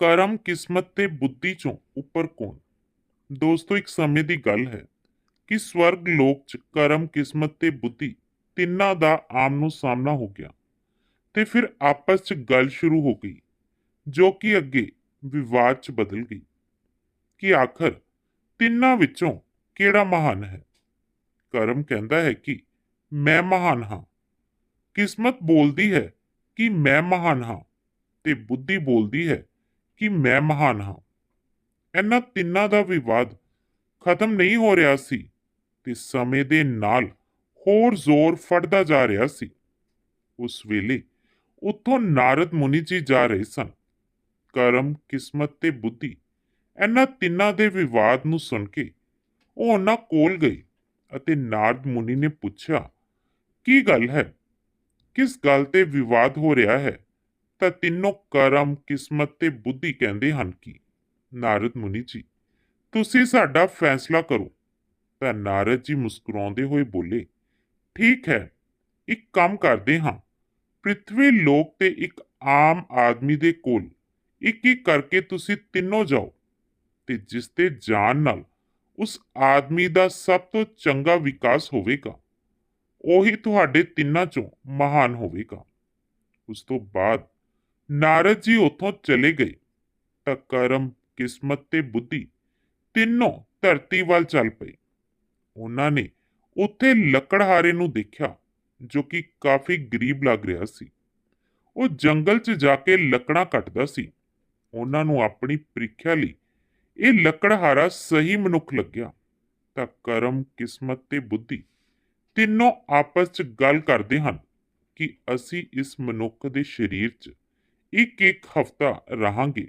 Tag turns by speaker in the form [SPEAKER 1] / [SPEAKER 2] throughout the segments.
[SPEAKER 1] ਕਰਮ ਕਿਸਮਤ ਤੇ ਬੁੱਧੀ ਚੋਂ ਉੱਪਰ ਕੌਣ? ਦੋਸਤੋ, ਇੱਕ ਸਮੇਂ ਦੀ ਗੱਲ ਹੈ ਕਿ ਸਵਰਗ ਲੋਕ ਚ ਕਰਮ ਕਿਸਮਤ ਤੇ ਬੁੱਧੀ ਤਿੰਨਾਂ ਦਾ ਆਮ ਨੂੰ ਸਾਹਮਣਾ ਹੋ ਗਿਆ ਤੇ ਫਿਰ ਆਪਸ ਚ ਗੱਲ ਸ਼ੁਰੂ ਹੋ ਗਈ, ਜੋ ਕਿ ਅੱਗੇ ਵਿਵਾਦ ਚ ਬਦਲ ਗਈ ਕਿ ਆਖਰ ਤਿੰਨਾਂ ਵਿੱਚੋਂ ਕਿਹੜਾ ਮਹਾਨ ਹੈ? ਕਰਮ ਕਹਿੰਦਾ ਹੈ ਕਿ ਮੈਂ ਮਹਾਨ ਹਾਂ। ਕਿਸਮਤ ਬੋਲਦੀ ਹੈ ਕਿ ਮੈਂ ਮਹਾਨ ਹਾਂ ਤੇ ਬੁੱਧੀ ਬੋਲਦੀ ਹੈ ਕਿ ਮੈਂ ਮਹਾਨ ਹਾਂ। ਇਹਨਾਂ ਤਿੰਨਾਂ ਦਾ ਵਿਵਾਦ ਖਤਮ ਨਹੀਂ ਹੋ ਰਿਹਾ ਸੀ ਤੇ ਸਮੇਂ ਦੇ ਨਾਲ ਹੋਰ ਜ਼ੋਰ ਫੜਦਾ ਜਾ ਰਿਹਾ ਸੀ। ਉਸ ਵੇਲੇ ਉੱਥੋਂ ਨਾਰਦ ਮੁਨੀ ਜੀ ਜਾ ਰਹੇ ਸਨ। ਕਰਮ, ਕਿਸਮਤ ਤੇ ਬੁੱਧੀ ਇਹਨਾਂ ਤਿੰਨਾਂ ਦੇ ਵਿਵਾਦ ਨੂੰ ਸੁਣ ਕੇ ਉਹ ਉਹਨਾਂ ਕੋਲ ਗਏ ਅਤੇ ਨਾਰਦ ਮੁਨੀ ਨੇ ਪੁੱਛਿਆ, ਕੀ ਗੱਲ ਹੈ? ਕਿਸ ਗੱਲ ਤੇ ਵਿਵਾਦ ਹੋ ਰਿਹਾ ਹੈ? ਤਾਂ ਤਿੰਨੋਂ ਕਰਮ, ਕਿਸਮਤ ਤੇ ਬੁੱਧੀ ਕਹਿੰਦੇ ਹਨ ਕਿ? ਨਾਰਦ ਮੁਨੀ ਜੀ, ਤੁਸੀਂ ਸਾਡਾ ਫੈਸਲਾ ਕਰੋ। ਤਾਂ ਨਾਰਦ ਜੀ ਮੁਸਕਰਾਉਂਦੇ ਹੋਏ ਬੋਲੇ, ਠੀਕ ਹੈ, ਇੱਕ ਕੰਮ ਕਰਦੇ ਹਾਂ। ਪ੍ਰਿਥਵੀ ਲੋਕ ਤੇ ਇੱਕ ਆਮ ਆਦਮੀ ਦੇ ਕੋਲ ਇੱਕ ਇੱਕ ਕਰਕੇ ਤੁਸੀਂ ਤਿੰਨੋਂ ਜਾਓ। ਤੇ ਜਿਸ ਤੇ ਜਾਣ ਨਾਲ ਉਸ ਆਦਮੀ ਦਾ ਸਭ ਤੋਂ ਚੰਗਾ ਵਿਕਾਸ ਹੋਵੇਗਾ, ਉਹੀ ਤੁਹਾਡੇ ਤਿੰਨਾਂ ਚੋਂ ਮਹਾਨ ਹੋਵੇਗਾ। ਉਸ ਤੋਂ ਬਾਅਦ ਨਾਰਦ ਜੀ ਉੱਥੋਂ ਚਲੇ ਗਏ। ਤਾਂ ਕਰਮ, ਕਿਸਮਤ ਤੇ ਬੁੱਧੀ ਤਿੰਨੋਂ ਧਰਤੀ ਵੱਲ ਚੱਲ ਪਏ। ਉਹਨਾਂ ਨੇ ਉੱਥੇ ਲੱਕੜਹਾਰੇ ਨੂੰ ਦੇਖਿਆ, ਜੋ ਕਿ ਕਾਫੀ ਗਰੀਬ ਲੱਗ ਰਿਹਾ ਸੀ। ਉਹ ਜੰਗਲ 'ਚ ਜਾ ਕੇ ਲੱਕੜਾਂ ਕੱਟਦਾ ਸੀ। ਉਹਨਾਂ ਨੂੰ ਆਪਣੀ ਪ੍ਰੀਖਿਆ ਲਈ ਇਹ ਲੱਕੜਹਾਰਾ ਸਹੀ ਮਨੁੱਖ ਲੱਗਿਆ। ਤਾਂ ਕਰਮ, ਕਿਸਮਤ ਤੇ ਬੁੱਧੀ ਤਿੰਨੋਂ ਆਪਸ 'ਚ ਗੱਲ ਕਰਦੇ ਹਨ ਕਿ ਅਸੀਂ ਇਸ ਮਨੁੱਖ ਦੇ ਸਰੀਰ 'ਚ ਇੱਕ ਇੱਕ ਹਫਤਾ ਰਹਾਂਗੇ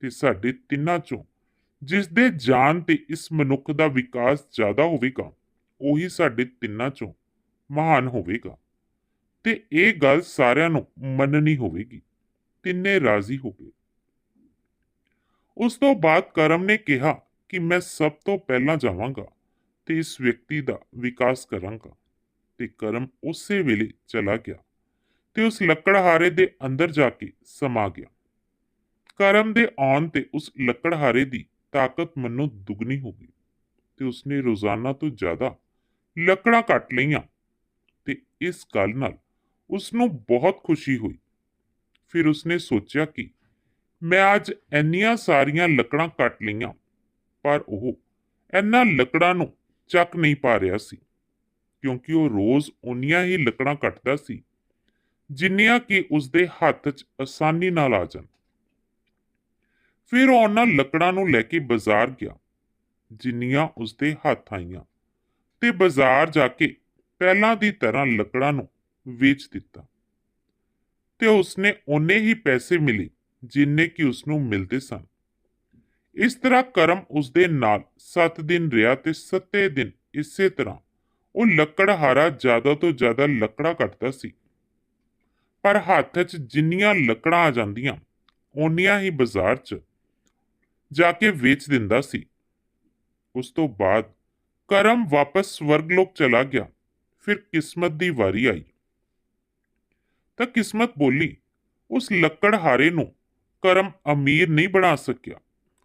[SPEAKER 1] ਤੇ ਸਾਡੇ ਤਿੰਨਾਂ 'ਚੋਂ ਜਿਸ ਦੇ ਜਾਨ ਤੇ ਇਸ ਮਨੁੱਖ ਦਾ ਵਿਕਾਸ ਜ਼ਿਆਦਾ ਹੋਵੇਗਾ, ਉਹੀ ਸਾਡੇ ਤਿੰਨਾਂ 'ਚੋਂ ਮਹਾਨ ਹੋਵੇਗਾ। ਤੇ ਇਹ ਗੱਲ ਸਾਰਿਆਂ ਨੂੰ ਮੰਨਣੀ ਹੋਵੇਗੀ, ਤਿੰਨੇ ਰਾਜ਼ੀ ਹੋ ਗਏ। ਉਸ ਤੋਂ ਬਾਅਦ ਕਰਮ ਨੇ ਕਿਹਾ ਕਿ ਮੈਂ ਸਭ ਤੋਂ ਪਹਿਲਾਂ ਜਾਵਾਂਗਾ ਤੇ ਇਸ ਵਿਅਕਤੀ ਦਾ ਵਿਕਾਸ ਕਰਾਂਗਾ ਤੇ ਕਰਮ ਉਸੇ ਵੇਲੇ ਚਲਾ ਗਿਆ। ਤੇ ਉਸ ਲੱਕੜਹਾਰੇ ਦੇ ਅੰਦਰ ਜਾ ਕੇ ਸਮਾ ਗਿਆ। ਕਰਮ ਦੇ ਆਉਣ ਤੇ ਉਸ ਲੱਕੜਹਾਰੇ ਦੀ ਤਾਕਤ ਮੰਨੋ ਦੁੱਗਣੀ ਹੋ ਗਈ ਤੇ ਉਸਨੇ ਰੋਜ਼ਾਨਾ ਤੋਂ ਜ਼ਿਆਦਾ ਲੱਕੜਾਂ ਕੱਟ ਲਈਆਂ ਤੇ ਇਸ ਗੱਲ ਨਾਲ ਉਸ ਨੂੰ ਬਹੁਤ ਖੁਸ਼ੀ ਹੋਈ। ਫਿਰ ਉਸਨੇ ਸੋਚਿਆ ਕਿ ਮੈਂ ਅੱਜ ਇੰਨੀਆਂ ਸਾਰੀਆਂ ਲੱਕੜਾਂ ਕੱਟ ਲਈਆਂ, ਪਰ ਉਹ ਇਹਨਾਂ ਲੱਕੜਾਂ ਨੂੰ ਚੱਕ ਨਹੀਂ ਪਾ ਰਿਹਾ ਸੀ, ਕਿਉਂਕਿ ਉਹ ਰੋਜ਼ ਉਨੀਆਂ ਹੀ ਲੱਕੜਾਂ ਕੱਟਦਾ ਸੀ ਜਿੰਨੀਆਂ ਕਿ ਉਸਦੇ ਹੱਥ 'ਚ ਆਸਾਨੀ ਨਾਲ ਆ ਜਾਣ। ਫਿਰ ਉਹ ਉਹਨਾਂ ਲੱਕੜਾਂ ਨੂੰ ਲੈ ਕੇ ਬਾਜ਼ਾਰ ਗਿਆ, ਜਿੰਨੀਆਂ ਉਸਦੇ ਹੱਥ ਆਈਆਂ ਤੇ ਬਾਜ਼ਾਰ ਜਾ ਕੇ ਪਹਿਲਾਂ ਦੀ ਤਰ੍ਹਾਂ ਲੱਕੜਾਂ ਨੂੰ ਵੇਚ ਦਿੱਤਾ ਤੇ ਉਸਨੇ ਓਨੇ ਹੀ ਪੈਸੇ ਮਿਲੇ ਜਿੰਨੇ ਕਿ ਉਸਨੂੰ ਮਿਲਦੇ ਸਨ। ਇਸ ਤਰ੍ਹਾਂ ਕਰਮ ਉਸਦੇ ਨਾਲ 7 ਦਿਨ ਰਿਹਾ ਤੇ 7 ਦਿਨ ਇਸੇ ਤਰ੍ਹਾਂ ਉਹ ਲੱਕੜਹਾਰਾ ਜ਼ਿਆਦਾ ਤੋਂ ਜ਼ਿਆਦਾ ਲੱਕੜਾਂ ਕੱਟਦਾ ਸੀ। ਪਰ ਹੱਥ 'ਚ ਜਿੰਨੀਆਂ ਲੱਕੜਾਂ ਆ ਜਾਂਦੀਆਂ, ਓਨੀਆਂ ਹੀ ਬਾਜ਼ਾਰ 'ਚ ਜਾ ਕੇ ਵੇਚ ਦਿੰਦਾ ਸੀ। ਉਸ ਤੋਂ ਬਾਅਦ ਕਰਮ ਵਾਪਸ ਸਵਰਗ ਲੋਕ ਚਲਾ ਗਿਆ। ਫਿਰ ਕਿਸਮਤ ਦੀ ਵਾਰੀ ਆਈ। ਤਾਂ ਕਿਸਮਤ ਬੋਲੀ, ਉਸ ਲੱਕੜਹਾਰੇ ਨੂੰ ਕਰਮ ਅਮੀਰ ਨਹੀਂ ਬਣਾ ਸਕਿਆ।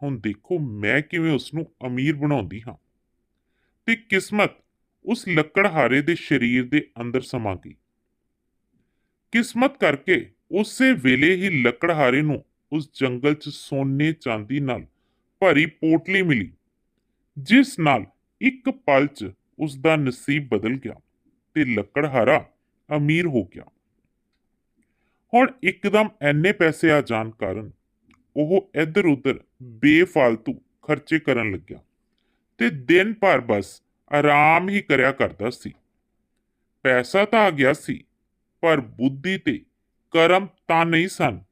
[SPEAKER 1] ਹੁਣ ਦੇਖੋ ਮੈਂ ਕਿਵੇਂ ਉਸ ਨੂੰ ਅਮੀਰ ਬਣਾਉਂਦੀ ਹਾਂ। ਤੇ ਕਿਸਮਤ ਉਸ ਲੱਕੜਹਾਰੇ ਦੇ ਸਰੀਰ ਦੇ ਅੰਦਰ ਸਮਾ ਗਈ। ਕਿਸਮਤ ਕਰਕੇ ਉਸੇ ਵੇਲੇ ਹੀ ਲੱਕੜਹਾਰੇ ਨੂੰ ਉਸ ਜੰਗਲ 'ਚ ਸੋਨੇ ਚਾਂਦੀ ਨਾਲ ਭਰੀ ਪੋਟਲੀ ਮਿਲੀ ਜਿਸ ਨਾਲ ਇੱਕ ਪਲ 'ਚ ਉਸ ਦਾ ਨਸੀਬ ਬਦਲ ਗਿਆ ਤੇ ਲੱਕੜਹਾਰਾ ਅਮੀਰ ਹੋ ਗਿਆ। ਹੁਣ ਇੱਕਦਮ ਐਨੇ ਪੈਸੇ ਆ ਜਾਣ ਕਾਰਨ ਉਹ ਇੱਧਰ ਉੱਧਰ ਬੇਫਾਲਤੂ ਖਰਚੇ ਕਰਨ ਲੱਗਿਆ ਤੇ ਦਿਨ ਭਰ ਬਸ ਆਰਾਮ ਹੀ ਕਰਿਆ ਕਰਦਾ ਸੀ। ਪੈਸਾ ਤਾਂ ਆ ਗਿਆ ਸੀ ਪਰ ਬੁੱਧੀ ਤੇ ਕਰਮ ਤਾਂ ਨਹੀਂ ਸਨ,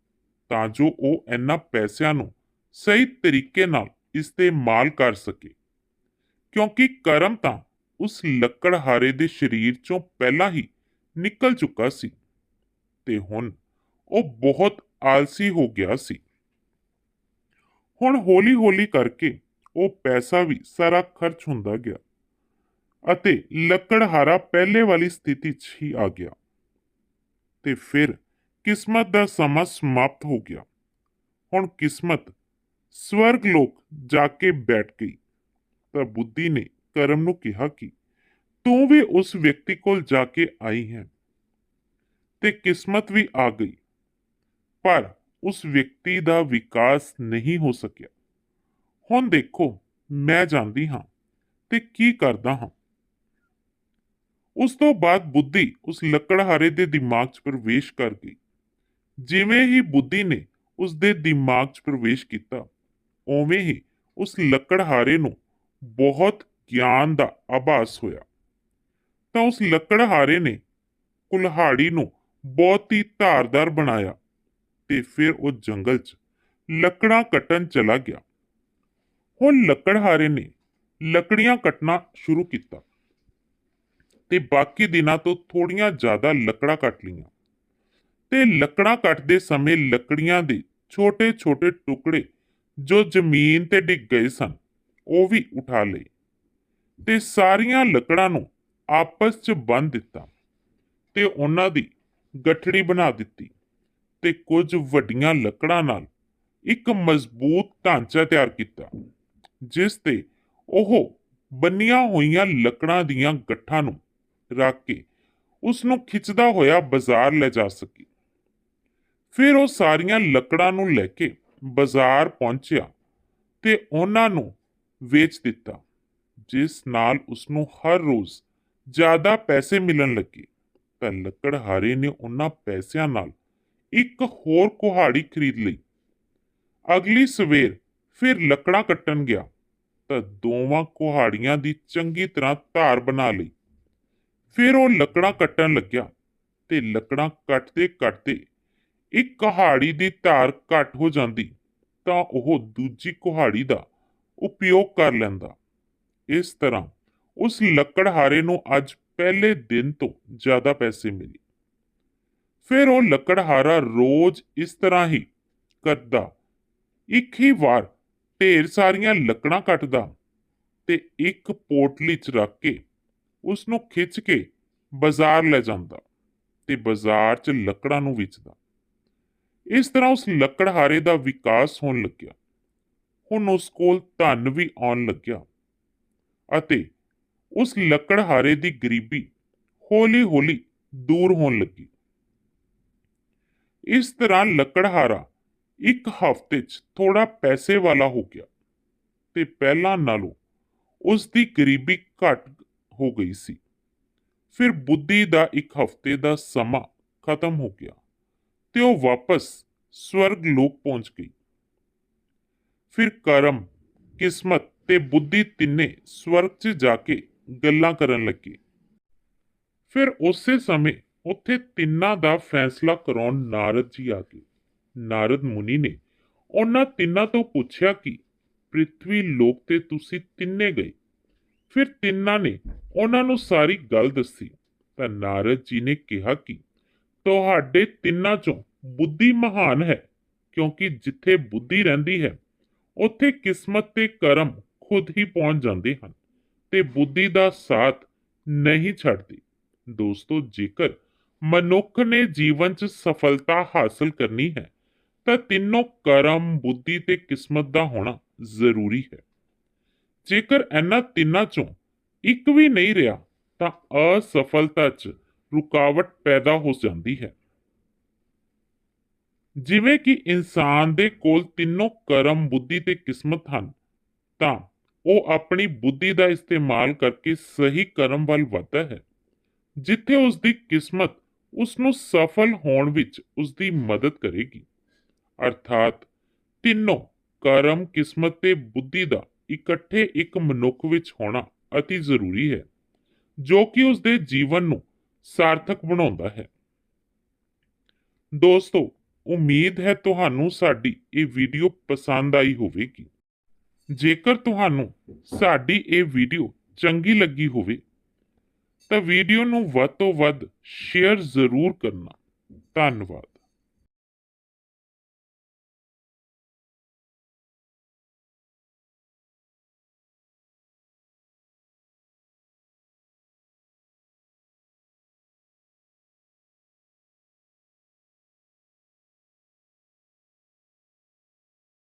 [SPEAKER 1] ਤਾਂ ਜੋ ਉਹ ਇਹਨਾਂ ਪੈਸਿਆਂ ਨੂੰ ਸਹੀ ਤਰੀਕੇ ਨਾਲ ਇਸਤੇਮਾਲ ਕਰ ਸਕੇ। ਕਿਉਂਕਿ ਕਰਮ ਤਾਂ ਉਸ ਲੱਕੜਹਾਰੇ ਦੇ ਸਰੀਰ ਚੋਂ ਪਹਿਲਾਂ ਹੀ ਨਿਕਲ ਚੁੱਕਾ ਸੀ ਤੇ ਹੁਣ ਉਹ ਬਹੁਤ ਆਲਸੀ ਹੋ ਗਿਆ ਸੀ। ਹੁਣ ਹੌਲੀ-ਹੌਲੀ ਕਰਕੇ ਉਹ ਪੈਸਾ ਵੀ ਸਾਰਾ ਖਰਚ ਹੁੰਦਾ ਗਿਆ ਅਤੇ ਲੱਕੜਹਾਰਾ ਪਹਿਲੇ ਵਾਲੀ ਸਥਿਤੀ 'ਚ ਹੀ ਆ ਗਿਆ। ਤੇ ਫਿਰ ਕਿਸਮਤ ਦਾ ਸਮਾਂ ਸਮਾਪਤ ਹੋ ਗਿਆ। ਹੁਣ ਕਿਸਮਤ ਸਵਰਗ ਲੋਕ ਜਾ ਕੇ ਬੈਠ ਗਈ। ਤਾਂ ਬੁੱਧੀ ਨੇ ਕਰਮ ਨੂੰ ਕਿਹਾ ਕਿ ਤੂੰ ਵੀ ਉਸ ਵਿਅਕਤੀ ਕੋਲ ਜਾ ਕੇ ਆਈ ਹੈ ਤੇ ਕਿਸਮਤ ਵੀ ਆ ਗਈ। ਪਰ ਉਸ ਵਿਅਕਤੀ ਦਾ ਵਿਕਾਸ ਨਹੀਂ ਹੋ ਸਕਿਆ। ਹੁਣ ਦੇਖੋ ਮੈਂ ਜਾਂਦੀ ਹਾਂ ਤੇ ਕੀ ਕਰਦਾ ਹਾਂ। ਉਸ ਤੋਂ ਬਾਅਦ ਬੁੱਧੀ ਉਸ ਲੱਕੜਹਾਰੇ ਦੇ ਦਿਮਾਗ 'ਚ ਪ੍ਰਵੇਸ਼ ਕਰ ਗਈ। ਜਿਵੇਂ ਹੀ ਬੁੱਧੀ ਨੇ ਉਸ ਦੇ ਦਿਮਾਗ 'ਚ ਪ੍ਰਵੇਸ਼ ਕੀਤਾ, ਉਵੇਂ ਹੀ ਉਸ ਲੱਕੜਹਾਰੇ ਨੂੰ ਬਹੁਤ ਗਿਆਨ ਦਾ ਆਭਾਸ ਹੋਇਆ। ਤਾਂ ਉਸ ਲੱਕੜਹਾਰੇ ਨੇ ਕੁਲਹਾੜੀ ਨੂੰ ਬਹੁਤ ਹੀ ਧਾਰਦਾਰ ਬਣਾਇਆ ਤੇ ਫਿਰ ਉਹ ਜੰਗਲ 'ਚ ਲੱਕੜਾਂ ਕੱਟਣ ਚਲਾ ਗਿਆ। ਹੁਣ ਲੱਕੜਹਾਰੇ ਨੇ ਲੱਕੜੀਆਂ ਕੱਟਣਾ ਸ਼ੁਰੂ ਕੀਤਾ। ਤੇ ਬਾਕੀ ਦਿਨਾਂ ਤੋਂ ਥੋੜੀਆਂ ਜ਼ਿਆਦਾ ਲੱਕੜਾਂ ਕੱਟ ਲਈਆਂ। ਤੇ ਲੱਕੜਾਂ ਕੱਟਦੇ ਸਮੇਂ ਲੱਕੜੀਆਂ ਦੇ ਛੋਟੇ-ਛੋਟੇ ਟੁਕੜੇ ਜੋ ਜ਼ਮੀਨ ਤੇ ਡਿੱਗ ਗਏ ਸਨ, ਉਹ ਵੀ ਉਠਾ ਲਏ ਤੇ ਸਾਰੀਆਂ ਲੱਕੜਾਂ ਨੂੰ ਆਪਸ 'ਚ ਬੰਨ ਦਿੱਤਾ ਤੇ ਉਹਨਾਂ ਦੀ ਗਠੜੀ ਬਣਾ ਦਿੱਤੀ ਤੇ ਕੁਝ ਵੱਡੀਆਂ ਲੱਕੜਾਂ ਨਾਲ ਇੱਕ ਮਜ਼ਬੂਤ ਢਾਂਚਾ ਤਿਆਰ ਕੀਤਾ, ਜਿਸ ਤੇ ਉਹ ਬੰਨੀਆਂ ਹੋਈਆਂ ਲੱਕੜਾਂ ਦੀਆਂ ਗੱਠਾਂ ਨੂੰ ਰੱਖ ਕੇ ਉਸ ਨੂੰ ਖਿੱਚਦਾ ਹੋਇਆ ਬਾਜ਼ਾਰ ਲੈ ਜਾ ਸਕੇ। ਫਿਰ ਉਹ ਸਾਰੀਆਂ ਲੱਕੜਾਂ ਨੂੰ ਲੈ ਕੇ ਬਾਜ਼ਾਰ ਪਹੁੰਚਿਆ ਤੇ ਉਹਨਾਂ ਨੂੰ ਵੇਚ ਦਿੱਤਾ, ਜਿਸ ਨਾਲ ਉਸ ਨੂੰ ਹਰ ਰੋਜ਼ ਜ਼ਿਆਦਾ ਪੈਸੇ ਮਿਲਣ ਲੱਗੇ। ਤਾਂ ਲੱਕੜਹਾਰੇ ਨੇ ਉਹਨਾਂ ਪੈਸਿਆਂ ਨਾਲ ਇੱਕ ਹੋਰ ਕੁਹਾੜੀ ਖਰੀਦ ਲਈ। ਅਗਲੀ ਸਵੇਰ ਫਿਰ ਲੱਕੜਾਂ ਕੱਟਣ ਗਿਆ ਤਾਂ ਦੋਵਾਂ ਕੁਹਾੜੀਆਂ ਦੀ ਚੰਗੀ ਤਰ੍ਹਾਂ ਧਾਰ ਬਣਾ ਲਈ। ਫਿਰ ਉਹ ਲੱਕੜਾਂ ਕੱਟਣ ਲੱਗਿਆ ਤੇ ਲੱਕੜਾਂ ਕੱਟਦੇ ਕੱਟਦੇ ਇੱਕ ਕੁਹਾੜੀ ਦੀ ਧਾਰ ਘੱਟ ਹੋ ਜਾਂਦੀ ਤਾਂ ਉਹ ਦੂਜੀ ਕੁਹਾੜੀ ਦਾ ਉਪਯੋਗ ਕਰ ਲੈਂਦਾ। ਇਸ ਤਰ੍ਹਾਂ ਉਸ ਲੱਕੜਹਾਰੇ ਨੂੰ ਅੱਜ ਪਹਿਲੇ ਦਿਨ ਤੋਂ ਜ਼ਿਆਦਾ ਪੈਸੇ ਮਿਲੇ। ਫਿਰ ਉਹ ਲੱਕੜਹਾਰਾ ਰੋਜ਼ ਇਸ ਤਰ੍ਹਾਂ ਹੀ ਕਰਦਾ। ਇੱਕ ਹੀ ਵਾਰ ਢੇਰ ਸਾਰੀਆਂ ਲੱਕੜਾਂ ਕੱਟਦਾ ਤੇ ਇੱਕ ਪੋਟਲੀ 'ਚ ਰੱਖ ਕੇ ਉਸ ਨੂੰ ਖਿੱਚ ਕੇ ਬਾਜ਼ਾਰ ਲੈ ਜਾਂਦਾ ਤੇ ਬਾਜ਼ਾਰ 'ਚ ਲੱਕੜਾਂ ਨੂੰ ਵੇਚਦਾ। ਇਸ ਤਰ੍ਹਾਂ ਉਸ ਲੱਕੜਹਾਰੇ ਦਾ ਵਿਕਾਸ ਹੋਣ ਲੱਗਿਆ। ਹੁਣ ਉਸ ਕੋਲ ਧਨ ਵੀ ਆਉਣ ਲੱਗਿਆ ਅਤੇ ਉਸ ਲੱਕੜਹਾਰੇ ਦੀ ਗਰੀਬੀ ਹੌਲੀ-ਹੌਲੀ ਦੂਰ ਹੋਣ ਲੱਗੀ। ਇਸ ਤਰ੍ਹਾਂ ਲੱਕੜਹਾਰਾ ਇੱਕ ਹਫ਼ਤੇ 'ਚ ਥੋੜਾ ਪੈਸੇ ਵਾਲਾ ਹੋ ਗਿਆ ਤੇ ਪਹਿਲਾਂ ਨਾਲੋਂ ਉਸ ਦੀ ਗਰੀਬੀ ਘਟ ਹੋ ਗਈ ਸੀ। ਫਿਰ ਬੁੱਧੀ ਦਾ ਇੱਕ ਹਫ਼ਤੇ ਦਾ ਸਮਾਂ ਖਤਮ ਹੋ ਗਿਆ ਤੇ ਉਹ ਵਾਪਸ ਸਵਰਗ ਲੋਕ ਪਹੁੰਚ ਗਈ। ਫਿਰ ਕਰਮ, ਕਿਸਮਤ ਤੇ ਬੁੱਧੀ ਤਿੰਨੇ ਸਵਰਗ 'ਚ ਜਾ ਕੇ ਗੱਲਾਂ ਕਰਨ ਲੱਗੇ। ਫਿਰ ਉਸੇ ਸਮੇਂ ਉੱਥੇ ਤਿੰਨਾਂ ਦਾ ਫੈਸਲਾ ਕਰਾਉਣ ਨਾਰਦ ਜੀ ਆ ਗਏ। ਨਾਰਦ ਮੁਨੀ ਨੇ ਉਹਨਾਂ ਤਿੰਨਾਂ ਤੋਂ ਪੁੱਛਿਆ ਕਿ, ਪ੍ਰਿਥਵੀ ਲੋਕ ਤੇ ਤੁਸੀਂ ਤਿੰਨੇ ਗਏ? ਫਿਰ ਤਿੰਨਾਂ ਨੇ ਉਹਨਾਂ ਨੂੰ ਸਾਰੀ ਗੱਲ ਦੱਸੀ। ਤਾਂ ਨਾਰਦ ਜੀ ਨੇ ਕਿਹਾ ਕਿ ਤੁਹਾਡੇ ਤਿੰਨਾਂ ਚੋਂ ਬੁੱਧੀ ਮਹਾਨ ਹੈ, ਕਿਉਂਕਿ ਜਿੱਥੇ ਬੁੱਧੀ ਰਹਿੰਦੀ ਹੈ, ਉੱਥੇ ਕਿਸਮਤ ਤੇ ਕਰਮ ਖੁਦ ਹੀ ਪਹੁੰਚ ਜਾਂਦੇ ਹਨ ਤੇ ਬੁੱਧੀ ਦਾ ਸਾਥ ਨਹੀਂ ਛੱਡਦੀ। ਦੋਸਤੋ, ਜੇਕਰ ਮਨੁੱਖ ਨੇ ਜੀਵਨ 'ਚ ਸਫਲਤਾ ਹਾਸਲ ਕਰਨੀ ਹੈ, ਤਾਂ ਤਿੰਨੋਂ ਕਰਮ, ਬੁੱਧੀ ਤੇ ਕਿਸਮਤ ਦਾ ਹੋਣਾ ਜ਼ਰੂਰੀ ਹੈ। ਜੇਕਰ ਇਹਨਾਂ ਤਿੰਨਾਂ 'ਚੋਂ ਇੱਕ ਵੀ ਨਹੀਂ ਰਿਹਾ, ਤਾਂ ਅਸਫਲਤਾ 'ਚ ਰੁਕਾਵਟ ਪੈਦਾ ਹੋ ਜਾਂਦੀ ਹੈ। ਜਿਵੇਂ ਕਿ ਇਨਸਾਨ ਦੇ ਕੋਲ ਤਿੰਨੋਂ ਕਰਮ ਬੁੱਧੀ ਤੇ ਕਿਸਮਤ ਹਨ, ਤਾਂ ਉਹ ਆਪਣੀ ਬੁੱਧੀ ਦਾ ਇਸਤੇਮਾਲ ਕਰਕੇ ਸਹੀ ਕਰਮ ਵੱਲ ਵਧਦਾ ਹੈ। ਜਿੱਥੇ ਉਸ ਦੀ ਕਿਸਮਤ ਉਸ ਨੂੰ ਸਫਲ ਹੋਣ ਵਿੱਚ ਉਸ ਦੀ ਮਦਦ ਕਰੇਗੀ। ਅਰਥਾਤ ਤਿੰਨੋਂ ਕਰਮ, ਕਿਸਮਤ ਤੇ ਬੁੱਧੀ ਦਾ ਇਕੱਠੇ ਇੱਕ ਮਨੁੱਖ ਵਿੱਚ ਹੋਣਾ ਅਤੀ ਜ਼ਰੂਰੀ ਹੈ, ਜੋ ਕਿ ਉਸ ਦੇ ਜੀਵਨ ਨੂੰ ਸਾਰਥਕ ਬਣਾਉਂਦਾ ਹੈ। ਦੋਸਤੋ, ਉਮੀਦ ਹੈ ਤੁਹਾਨੂੰ ਸਾਡੀ ਇਹ ਵੀਡੀਓ ਪਸੰਦ ਆਈ ਹੋਵੇਗੀ। ਜੇਕਰ ਤੁਹਾਨੂੰ ਸਾਡੀ ਇਹ ਵੀਡੀਓ ਚੰਗੀ ਲੱਗੀ ਹੋਵੇ, ਤਾਂ ਵੀਡੀਓ ਨੂੰ ਵੱਧ ਤੋਂ ਵੱਧ ਸ਼ੇਅਰ ਜ਼ਰੂਰ ਕਰਨਾ। ਧੰਨਵਾਦ।